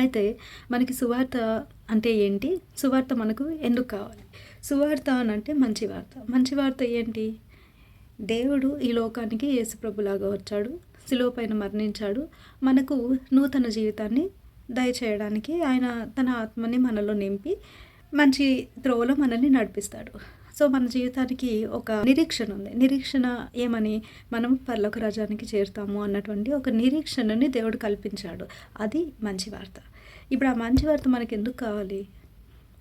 అయితే మనకి సువార్త అంటే ఏంటి? సువార్త మనకు ఎందుకు కావాలి? సువార్త అని అంటే మంచి వార్త. మంచి వార్త ఏంటి? దేవుడు ఈ లోకానికి యేసుప్రభులాగా వచ్చాడు. శిలువ పైన మరణించాడు. మనకు నూతన జీవితాన్ని దయచేయడానికి ఆయన తన ఆత్మని మనలో నింపి మంచి త్రోవలో మనల్ని నడిపిస్తాడు. సో మన జీవితానికి ఒక నిరీక్షణ ఉంది. నిరీక్షణ ఏమని? మనం పర్లోక రాజానికి చేరుతాము అన్నటువంటి ఒక నిరీక్షణని దేవుడు కల్పించాడు. అది మంచి వార్త. ఇప్పుడు ఆ మంచి వార్త మనకి ఎందుకు కావాలి?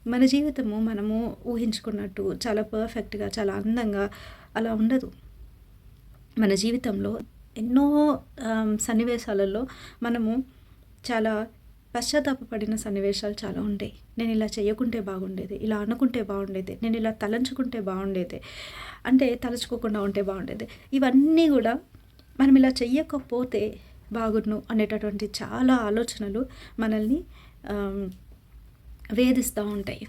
మన జీవితము మనము ఊహించుకున్నట్టు చాలా పర్ఫెక్ట్గా చాలా అందంగా అలా ఉండదు. మన జీవితంలో ఎన్నో సన్నివేశాలలో మనము చాలా పశ్చాత్తాపడిన సన్నివేశాలు చాలా ఉంటాయి. నేను ఇలా చేయకుంటే బాగుండేది ఇలా అనుకుంటే బాగుండేది నేను ఇలా తలంచుకుంటే బాగుండేది అంటే తలుచుకోకుండా ఉంటే బాగుండేది. ఇవన్నీ కూడా మనం ఇలా చెయ్యకపోతే బాగుండు అనేటటువంటి చాలా ఆలోచనలు మనల్ని వేధిస్తూ ఉంటాయి.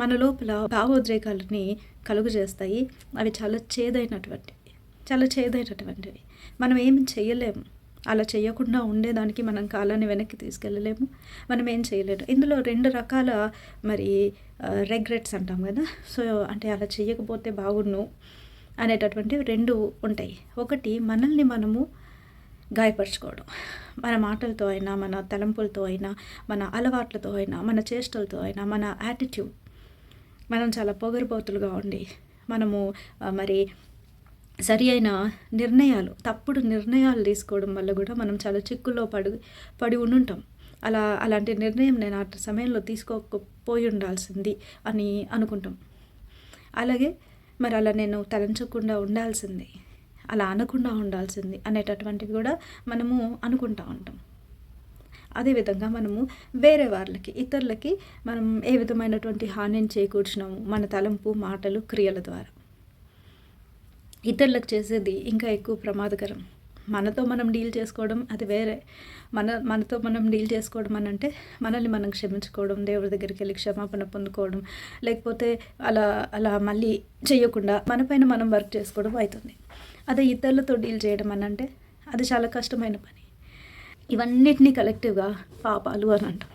మన లోపల భావోద్రేకాలని కలుగు చేస్తాయి. అవి చాలా చేదైనటువంటివి చాలా చేదైనటువంటివి. మనం ఏమి చేయలేము అలా చేయకుండా ఉండేదానికి మనం కాలాన్ని వెనక్కి తీసుకెళ్ళలేము. మనం ఏం చేయలేము. ఇందులో రెండు రకాల మరి రెగ్రెట్స్ అంటాం కదా. సో అంటే అలా చేయకపోతే బాగుండు అనేటటువంటి రెండు ఉంటాయి. ఒకటి మనల్ని మనము గాయపరచుకోవడం. మన మాటలతో అయినా మన తలంపులతో అయినా మన అలవాట్లతో అయినా మన చేష్టలతో అయినా మన యాటిట్యూడ్ మనం చాలా పొగరుబోతులుగా ఉండి మనము మరి సరి అయిన నిర్ణయాలు తప్పుడు నిర్ణయాలు తీసుకోవడం వల్ల కూడా మనం చాలా చిక్కుల్లో పడి పడి ఉండుంటాం. అలా అలాంటి నిర్ణయం నేను ఆ సమయంలో తీసుకోకపోయి ఉండాల్సింది అని అనుకుంటాం. అలాగే మరి అలా నేను తలంచకుండా ఉండాల్సింది అలా అనకుండా ఉండాల్సింది అనేటటువంటివి కూడా మనము అనుకుంటా ఉంటాం. అదేవిధంగా మనము వేరే వాళ్ళకి ఇతరులకి మనం ఏ విధమైనటువంటి హానిని చేకూర్చినాము? మన తలంపు మాటలు క్రియల ద్వారా. ఇతరులకు చేసేది ఇంకా ఎక్కువ ప్రమాదకరం. మనతో మనం డీల్ చేసుకోవడం అది వేరే. మన మనతో మనం డీల్ చేసుకోవడం అని అంటే మనల్ని మనం క్షమించుకోవడం దేవుడి దగ్గరికి వెళ్ళి క్షమాపణ పొందుకోవడం లేకపోతే అలా అలా మళ్ళీ చేయకుండా మనపైన మనం వర్క్ చేసుకోవడం అవుతుంది. అదే ఇతరులతో డీల్ చేయడం అని అంటే అది చాలా కష్టమైన పని. ఇవన్నిటినీ కలెక్టివ్గా పాపాలు అని అంటాం.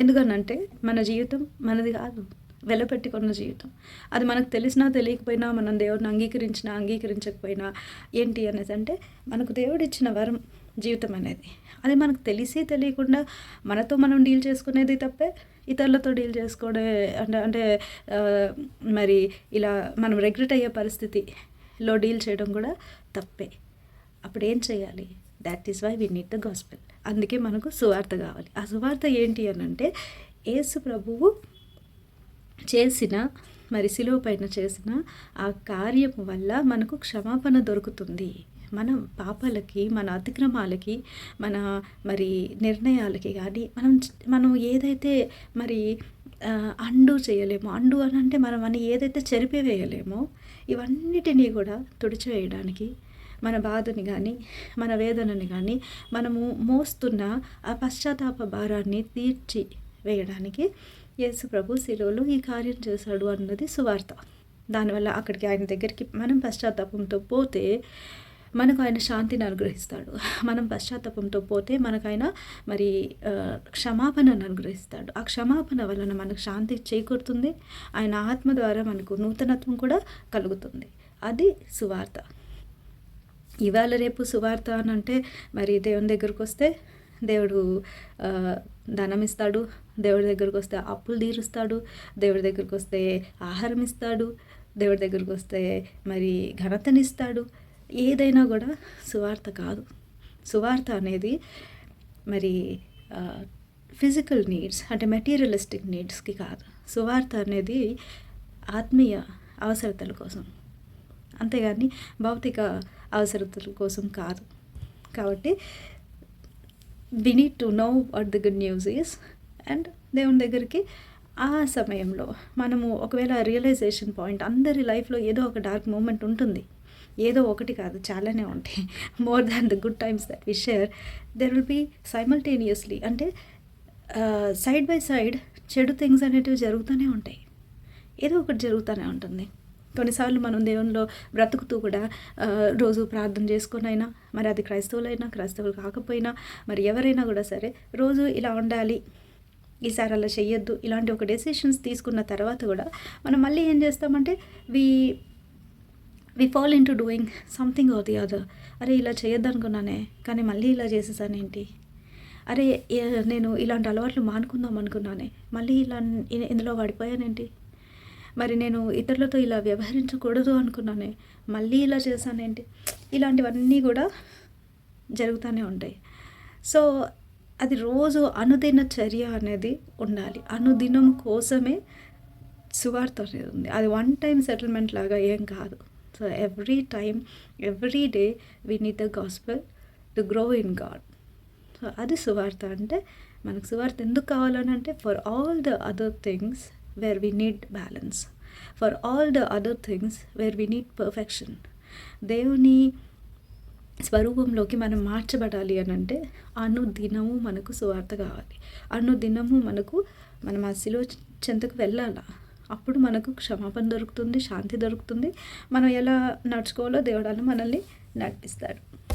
ఎందుకనంటే మన జీవితం మనది కాదు. వెలపెట్టుకున్న జీవితం. అది మనకు తెలిసినా తెలియకపోయినా మనం దేవుడిని అంగీకరించినా అంగీకరించకపోయినా ఏంటి అనేది అంటే మనకు దేవుడు ఇచ్చిన వరం జీవితం అనేది. అది మనకు తెలిసి తెలియకుండా మనతో మనం డీల్ చేసుకునేది తప్పే ఇతరులతో డీల్ చేసుకునే అంటే అంటే మరి ఇలా మనం రెగ్రెట్ అయ్యే పరిస్థితిలో డీల్ చేయడం కూడా తప్పే. అప్పుడు ఏం చేయాలి? That is why we need the gospel అందుకే మనకు సువార్త కావాలి. ఆ సువార్త ఏంటి అని అంటే ఏసు ప్రభువు చేసిన మరి సిలువ పైన చేసిన ఆ కార్యము వల్ల మనకు క్షమాపణ దొరుకుతుంది. మన పాపాలకి మన అతిక్రమాలకి మన మరి నిర్ణయాలకి కానీ మనం మనం ఏదైతే మరి అండు చేయలేమో అండు అని అంటే మనం అని ఏదైతే చెరిపివేయలేమో ఇవన్నిటినీ కూడా తుడిచివేయడానికి మన బాధని కానీ మన వేదనని కానీ మనము మోస్తున్న ఆ పశ్చాత్తాప భారాన్ని తీర్చి వేయడానికి యేసు ప్రభు శిలువలో ఈ కార్యం చేశాడు అన్నది సువార్త. దానివల్ల అక్కడికి ఆయన దగ్గరికి మనం పశ్చాత్తాపంతో పోతే మనకు ఆయన శాంతిని అనుగ్రహిస్తాడు. మనం పశ్చాత్తాపంతో పోతే మనకు ఆయన మరి క్షమాపణను అనుగ్రహిస్తాడు. ఆ క్షమాపణ వలన మనకు శాంతి చేకూరుతుంది. ఆయన ఆత్మ ద్వారా మనకు నూతనత్వం కూడా కలుగుతుంది. అది సువార్త. ఇవాళ రేపు సువార్త అని అంటే మరి దేవుని దగ్గరకు వస్తే దేవుడు ఆ, ధనం ఇస్తాడు దేవుడి దగ్గరకు వస్తే అప్పులు తీరుస్తాడు దేవుడి దగ్గరకు వస్తే ఆహారం ఇస్తాడు దేవుడి దగ్గరకు వస్తే మరి ఘనతనిస్తాడు. ఏదైనా కూడా సువార్త కాదు. సువార్త అనేది మరి ఫిజికల్ నీడ్స్ అంటే మెటీరియలిస్టిక్ నీడ్స్కి కాదు. సువార్త అనేది ఆత్మీయ అవసరతల కోసం. అంతేగాని భౌతిక అవసరతల కోసం కాదు. కాబట్టి we need to know what the good news is and దేవుని దగ్గరికి ఆ సమయంలో మనము ఒకవేళ రియలైజేషన్ పాయింట్ అందరి లైఫ్లో ఏదో ఒక డార్క్ మూమెంట్ ఉంటుంది. ఏదో ఒకటి కాదు చాలానే ఉంటాయి. More than the good times that we share there will be simultaneously అంటే సైడ్ బై సైడ్ చెడు థింగ్స్ అనేటివి జరుగుతూనే ఉంటాయి. ఏదో ఒకటి జరుగుతూనే ఉంటుంది. కొన్నిసార్లు మనం దేవునిలో బ్రతుకుతూ కూడా రోజు ప్రార్థన చేసుకునైనా మరి అది క్రైస్తవులైనా క్రైస్తవులు కాకపోయినా మరి ఎవరైనా కూడా సరే రోజు ఇలా ఉండాలి. ఈసారి అలా చెయ్యొద్దు. ఇలాంటి ఒక డెసిషన్స్ తీసుకున్న తర్వాత కూడా మనం మళ్ళీ ఏం చేస్తామంటే we we fall into doing something or the other అరే ఇలా చేయొద్దు అనుకున్నానే కానీ మళ్ళీ ఇలా చేసేసానేంటి? అరే నేను ఇలాంటి అలవాట్లు మానుకుందాం అనుకున్నానే మళ్ళీ ఇలా ఇందులో పడిపోయానేంటి మరి నేను ఇతరులతో ఇలా వ్యవహరించకూడదు అనుకున్నానే మళ్ళీ ఇలా చేశానేంటి? ఇలాంటివన్నీ కూడా జరుగుతూనే ఉంటాయి. సో అది రోజు అనుదిన చర్య అనేది ఉండాలి. అనుదినం కోసమే సువార్త అనేది ఉంది. అది వన్ టైం సెటిల్మెంట్ లాగా ఏం కాదు. So every time every day we need the gospel to grow in God so అది సువార్త. అంటే మనకు సువార్త ఎందుకు కావాలని అంటే for all the other things where we need balance for all the other things where we need perfection దేవుని స్వరూపంలోకి మనం మార్చబడాలి అని అంటే అనుదినము మనకు సువార్త కావాలి. అనుదినము మనకు మనం ఆ శిలో చెంతకు వెళ్ళాలా? అప్పుడు మనకు క్షమాపణ దొరుకుతుంది శాంతి దొరుకుతుంది. మనం ఎలా నడుచుకోవాలో దేవుడాలు మనల్ని నడిపిస్తాడు.